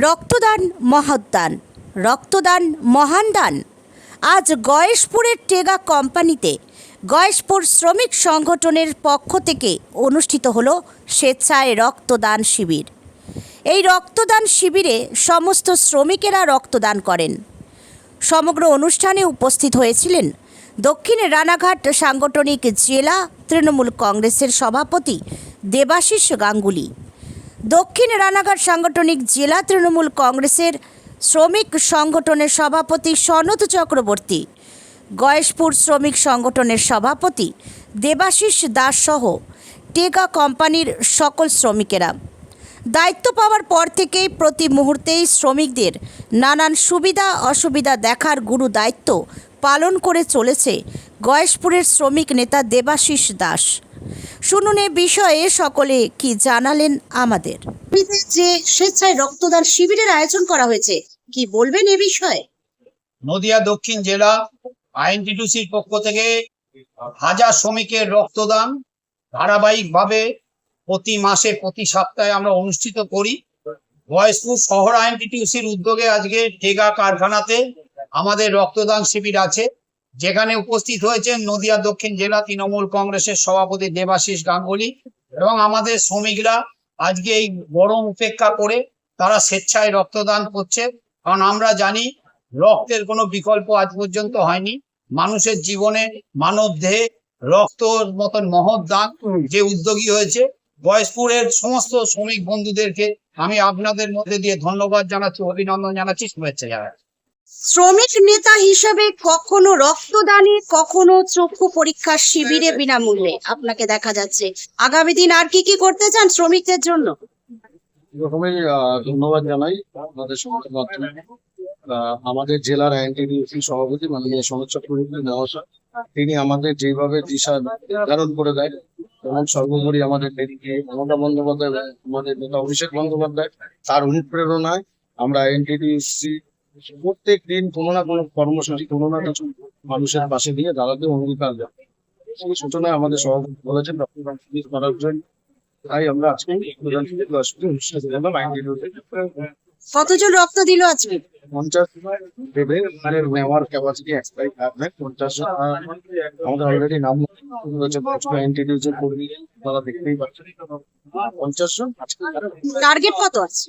রক্তদান মহদ্দান রক্তদান মহান দান। আজ গয়েশপুরের টেগা কোম্পানিতে গয়েশপুর শ্রমিক সংগঠনের পক্ষ থেকে অনুষ্ঠিত হল স্বেচ্ছায় রক্তদান শিবির। এই রক্তদান শিবিরে সমস্ত শ্রমিকেরা রক্তদান করেন। সমগ্র অনুষ্ঠানে উপস্থিত হয়েছিলেন দক্ষিণ রানাঘাট সাংগঠনিক জেলা তৃণমূল কংগ্রেসের সভাপতি দেবাশিস গাঙ্গুলি। দক্ষিণ রানাঘাট সাংগঠনিক জেলা তৃণমূল কংগ্রেসের শ্রমিক সংগঠনের সভাপতি সনদ চক্রবর্তী, গয়েশপুর শ্রমিক সংগঠনের সভাপতি দেবাশিস দাস সহ টেগা কোম্পানির সকল শ্রমিকেরা। দায়িত্ব পাওয়ার পর থেকেই প্রতি মুহূর্তেই শ্রমিকদের নানান সুবিধা অসুবিধা দেখার গুরু দায়িত্ব পালন করে চলেছে গয়েশপুরের শ্রমিক নেতা দেবাশিস দাস। শুনুন এ বিষয়ে সকলে কি জানালেন আমাদের? যে স্বেচ্ছায় রক্তদান শিবিরের আয়োজন করা হয়েছে কি বলবেন এ বিষয়ে? নদিয়া দক্ষিণ জেলা আইএনটিটিউসির পক্ষ থেকে হাজার শ্রমিকের রক্তদান ধারাবাহিকভাবে প্রতি মাসে প্রতি সপ্তাহে আমরা অনুষ্ঠিত করি। বয়সপুর শহর আইএনটিটিউসির উদ্যোগে আজকে টেগা কারখানাতে আমাদের রক্তদান শিবির আছে। যেখানে উপস্থিত হয়েছেন নদিয়া দক্ষিণ জেলা তৃণমূল কংগ্রেসের সভাপতি দেবাশিস গাঙ্গুলি এবং আমাদের শ্রমিকরা আজকে এই গরম উপেক্ষা করে তারা স্বেচ্ছায় রক্তদান করছে। কারণ আমরা জানি রক্তের কোনো বিকল্প আজ পর্যন্ত হয়নি। মানুষের জীবনে মানব দেহে রক্তর মতন মহৎ দান যে উদ্যোগী হয়েছে, বয়সপুরের সমস্ত শ্রমিক বন্ধুদেরকে আমি আপনাদের মধ্যে দিয়ে ধন্যবাদ জানাচ্ছি, অভিনন্দন জানাচ্ছি, শুভেচ্ছা জানাচ্ছি। শ্রমিক নেতা হিসেবে কখনো রক্তদানে কখনো চক্ষু পরীক্ষার শিবিরে বিনামূল্যে আপনাকে দেখা যাচ্ছে। আগামী দিন আর কি কি করতে চান শ্রমিকদের জন্য? আহ, ধন্যবাদ জানাই আপনাদের আমাদের জেলার আইনটিডিউসি সভাপতি মাননীয় সনদ চক্রবর্তী মহাশয় তিনি আমাদের যেভাবে দিশা নির্ধারণ করে দেয় এবং সর্বোপরি আমাদের মমতা বন্দ্যোপাধ্যায় আমাদের নেতা অভিষেক বন্দ্যোপাধ্যায় তার অনুপ্রেরণায় আমরা আইনটিডিউসি প্রত্যেক দিন কোনো না কোনো কর্মসূচি কোনো না কিছু মানুষের পাশে দিয়ে দাঁড়াতে অঙ্গীকার দেয় সেই সূচনায় আমাদের সভাপতি বলেছেন করার তাই আমরা আজকে কতজন রক্ত দিল আজকে? পঞ্চাশ দেবে মানে নেওয়ার ক্যাপাসিটি একটাই থাকবে পঞ্চাশ আমাদের অলরেডি নাম রয়েছে এনটিডিউসের কর্মী তারা দেখতেই পাচ্ছেন। পঞ্চাশ জন টার্গেট কত আছে?